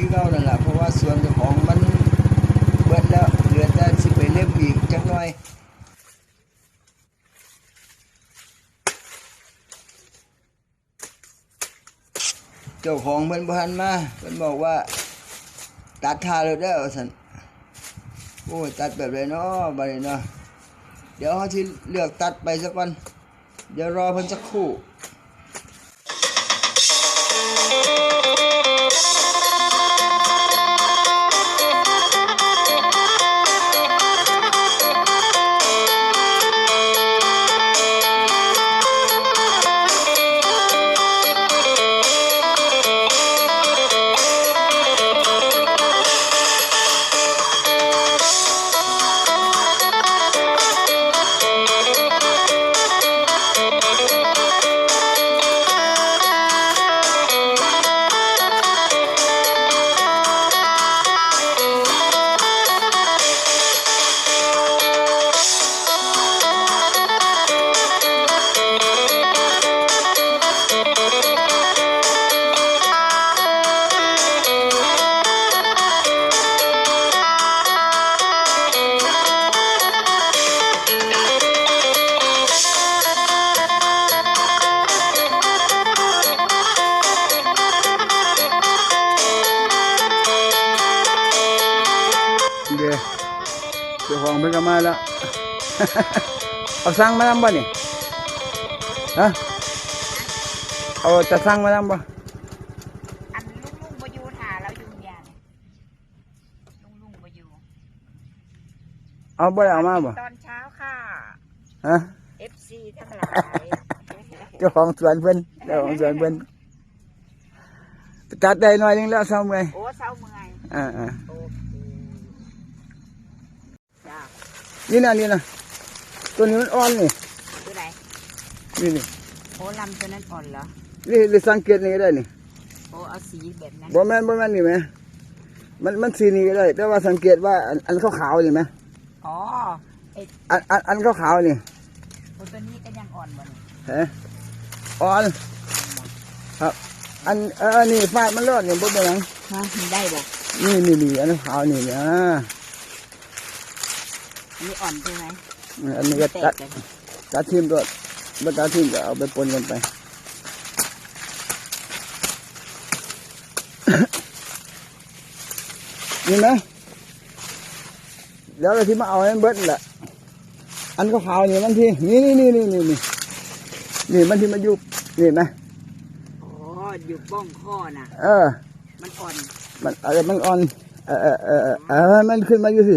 คือเก่านั่นแหละเพราะว่าสวนเจ้าของมันเบิดแล้วเหลือแต่สิไปเล่มอีกจักหน่อยเจ้าของเพิ่นบ่ทันมาเพิ่นบอกว่า ตัดทาแล้วเด้อว่าซั่นโอ้ยตัดแบบไรเนาะบัดนี้เนาะเดี๋ยวเขาสิเลือกตัดไปสักวัน เดี๋ยวรอเพิ่นสักครู่ ก็มาแล้ว เอาสั่งมานำบ่นี่ฮะเอาจะสั่งมานำบ่อันลุงลุงบอยูถ่าเราอยู่ยาเนี่ยลุงลุงบอยูเอาบ่ได้เอามาบ่ตอนเช้าค่ะฮะ FC ทั้งหลายเจ้าของสวนเพิ่นเจ้าของสวนเพิ่นตัดได้หน่อยนึงแล้วเศร้าเมื่อยโอ้เศร้าเมื่อยอ่าอ่าโอเคจ้า นี่นะนี่นะตัวนี้มันอ่อนนี่ตัวไหนนี่นี่โอ้ลำตัวนั้นอ่อนเหรอนี่นี่สังเกตนี่ก็ได้นี่โอ้เอาสีแบบนั้นบ่แม่นบ่แม่นนี่ไหมมันมันสีนี้ก็ได้ แต่ว่าสังเกตว่าอันอันขาวๆนี่ไหมอ๋อไออันอันอันขาวๆนี่โอ้ตัวนี้ก็ยังอ่อนบ่นี่เห็นอ่อนครับ อันเออนี่ฟาดมันรอดนี่บ่เป็นหยังฮะมันได้บ่นี่นี่นี่อันขาวนี่นะ อันนี้อ่อนใช่ไหมอันนี้ก็แตตักดเลยตัดทิมก็บ่ตัดทิมก็เอาไปปนกันไปนี่ไหมเดี๋ยวเราที่มาเอาอันนเบิดนั่นแหละอันขาวๆนี่มันที่นี่นี่นี่นี่นี่นี่นี่มันที่มายุบนี่ไหมอ๋ออยู่บ้องข้อน่ะ เออ มันอ่อน มันอะไรมันอ่อนเออเออเออเออเออมันขึ้นมาอยู่สิ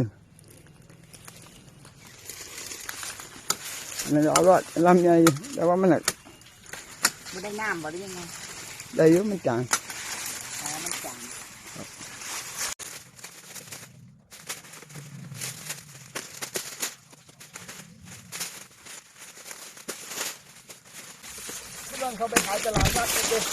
มันเอารอดลำใหญ่อยู่แต่ว่ามันน่ะไม่ได้น้ำบ่หรือยังไงได้อยุ่มันจางอ๋อมันจางพี่น้องเขาไปขายตลาดนัดเลย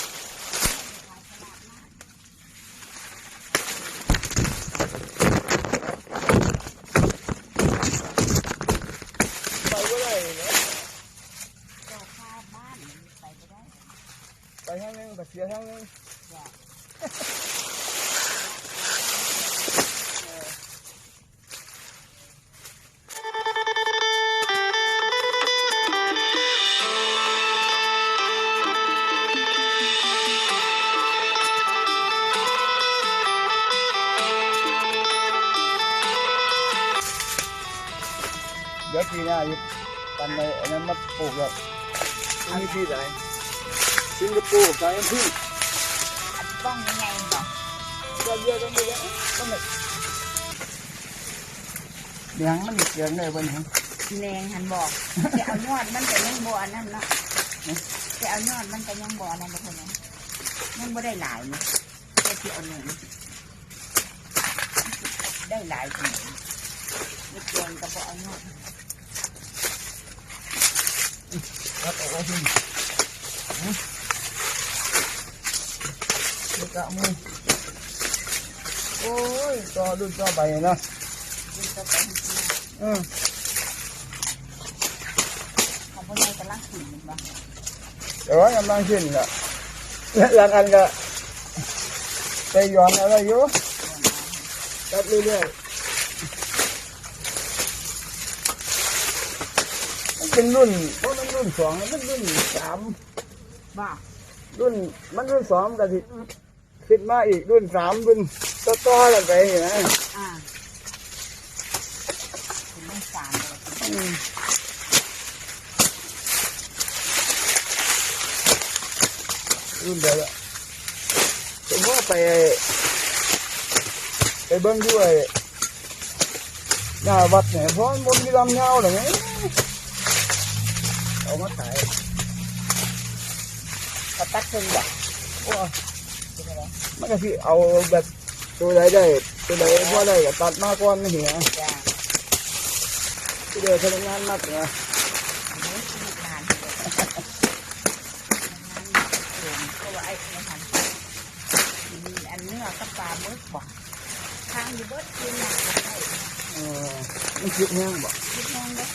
ไปก็ได้นะ เจ้าข้าบ้านไปไม่ได้ ไป ทางนึงไปเสียทางนึงจ้ะ สิงคโปร์สายพึ่งอันบ้องยังไงบ่ก็เยอะต้องเยอะต้องแบบเดี๋ยวมันเสียงได้บนหังแรงหันบอกจะเอายอดมันก็ยังบ่อันนั้นเนาะจะเอายอดมันก็ยังบ่อันนั้นบ่เท่านั้นมันบ่ได้หลายนี่แค่ที่เอาหนึ่งได้หลายคนไม่เกินก็บ่เอายอดรัดออกมาสิลูก กะมือโอ้ยต่อรุ่นต่อไปเนาะมันก็ไปอืมของพ่อใหญ่กำลังขึ้นมันบ่แต่ว่ากำลังขึ้นละหลังอันก็ไปย้อนอะไรอยู่ตัดเรื่อยๆมันเป็นรุ่นเพราะมันรุ่นสองมันรุ่นสามบ่ารุ่นมันรุ่นสองกันที่ ขึ้นมาอีกรุ่นสามรุ่นต่อๆกันไปเห็นไหมอ่าเป็นเรื่องสามเลยอืมรุ่นเดียวละผมว่าไป ไปเบิ้งด้วยหน้าวัดเนี่ยเพราะมันบ่มีลำเงาหรอกไงเอามาขายกระตัดครึ่งบ่โอ้ มันก็คือเอาแบบตัวใดได้ตัวใดพอได้ก็ตัดมาก่อนไม่เหี้ยจ้าที่เดียวพนักงานนักเนี่ยอันนี้คือลูกหลานเลยงานเองก็ว่าไอ้ไม่ทันกินอันเนื้อกับปลาหมึกบ่ทางอยู่เบิดกินน่ะไอ้เออมันคิดแห้งบ่คิดแห้งเด้อ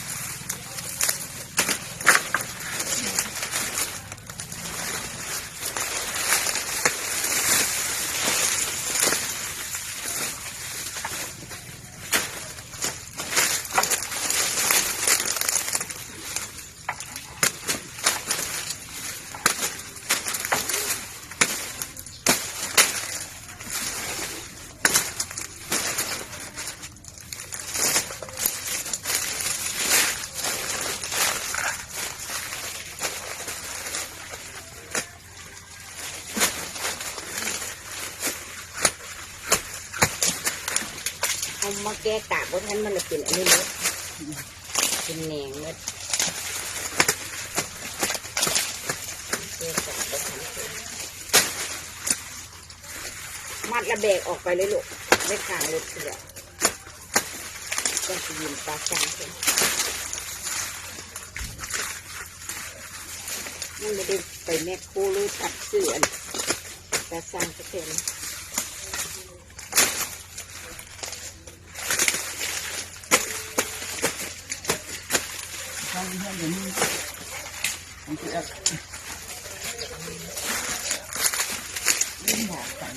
เอามาแก้กากบนทันมันเลยเป็นอันนี้เลยเป็นแหนงเลยแก้กากบนทันมัดระเบกออกไปเลยลูกไม่กลางรถเสียก็จะยินปลาจางเป็นมันไม่ได้ไปแม่โคหรือตัดเสื่อนปลาจางจะเป็น ทางนี้อย่างนี้มันจะยิ่งหอมใส่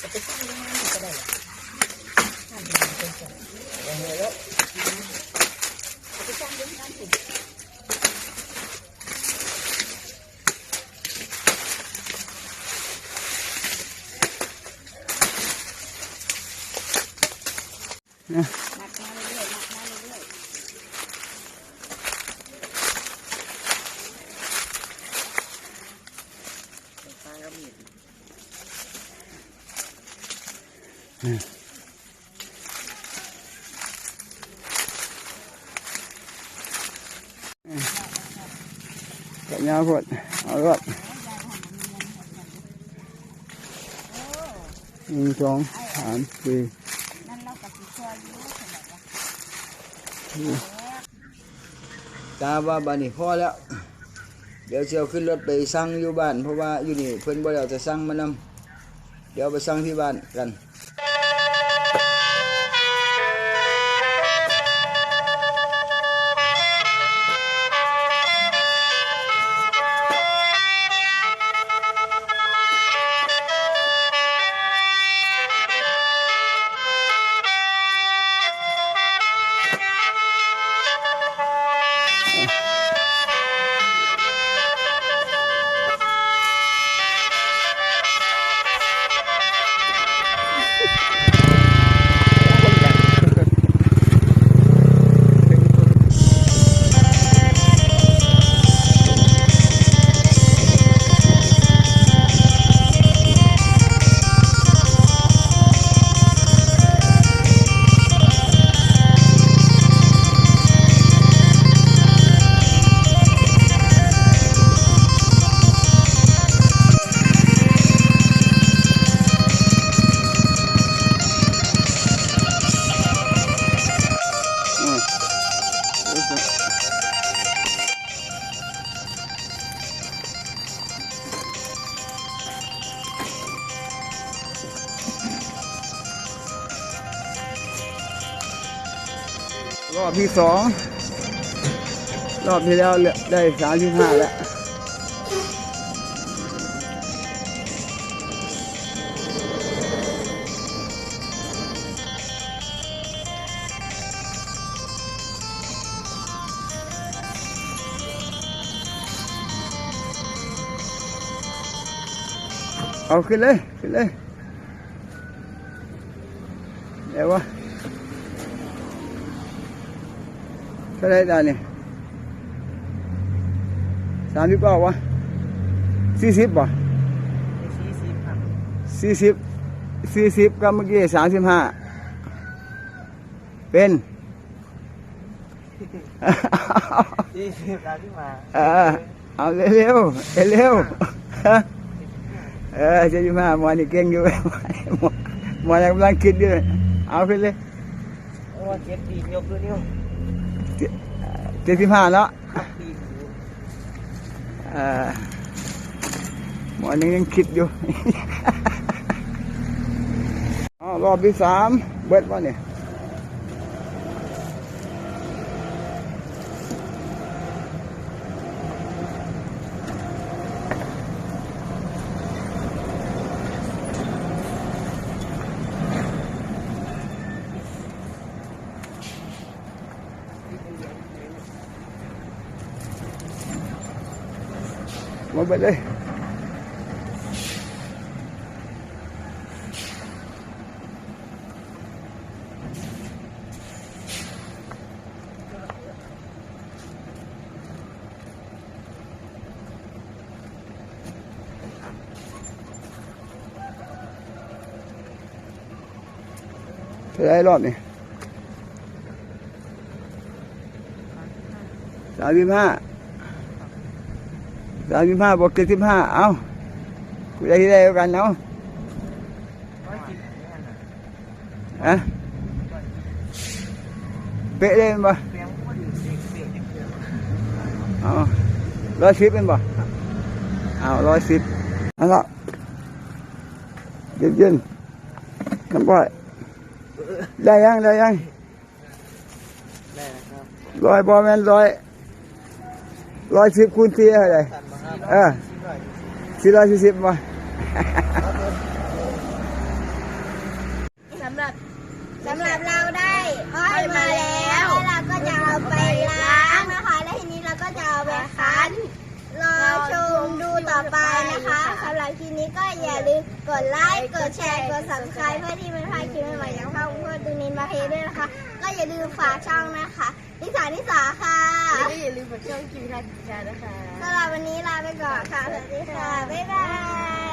จะไปสร้งยังไงก็ได้ตั้งยังไงก็ได้แล้วจะไปสร้งยังไงสิมัดมาเรื่อยๆมัดมาเรื่อยๆปลา ก็มีกระยาพดเอารถหนึ่งสองสามสี่นั่นเรากับพี่ช่วยอยู่ขนาดว่าตาว่าบ้านนี้พอแล้ว เดี๋ยวเชียวขึ้นรถไปสั่งอยู่บ้าน เพราะว่าอยู่นี่เพิ่นบ่ได้เอาจะสั่งมานำเดี๋ยวไปสั่งที่บ้านกัน รอบที่สองรอบที่แล้วได้สามสิบห้าแล้วเอาขึ้นเลยขึ้นเลย เดี๋ยววะเท่าไหรตาเนี่ยสามสิบเก้าวะสี่สิบป่ะสี่สิบครับสี่สิบสี่สิบกับเมื่อกี้สามสิบห้าเป็นสี่สิบแล้วที่มาเออเอาเร็วๆเร็วๆฮะเออเจะอยู่มาหมอนี่เก่งอยู่หมอหมอยังกำลังคิดอยู่เอาขึ้นเลยโอ้เจ็ดปีกยกดูนิ้ว เจ็ดสิบห้าแล้วหมอนยังคิดอยู่ อ๋อรอบที่สามเบิดวะเนี่ย หมาเบิดเลยเท่าไรรอบนี่ สามสิบห้าบวกเจ็ดสิบห้าเอากูได้ที่ได้กันเอาร้อยสิบเนี่ยนะฮะเป๊ะเลยบ่เอาร้อยสิบเป็นบ่เอาร้อยสิบเอาละเย็นเย็นๆน้ำปล่อยได้ยังได้ยังร้อยบอแมนร้อยร้อยสิบคูณสี่เท่าไหร่ตัดมาครับ เออสี่ร้อยสี่ร้อยสี่สิบมาสำหรับสำหรับเราได้อ้อยมาแล้วแล้วเราก็จะเอาไปล้างนะคะแล้วทีนี้เราก็จะเอาไปคั้นรอชมดูต่อไปนะคะสำหรับคลิปนี้ก็อย่าลืมกดไลค์กดแชร์กด subscribe เพื่อที่ไม่พลาดคลิปใหม่ๆจากพ่อเพื่อนตูนินมาเฮด้วยนะคะ ก็อย่าลืมฝากช่องนะคะนิสานิสาค่ะอย่าลืมกดช่องกินทักชานะคะ สำหรับวันนี้ลาไปก่อนค่ะ สวัสดีค่ะ บ๊ายบาย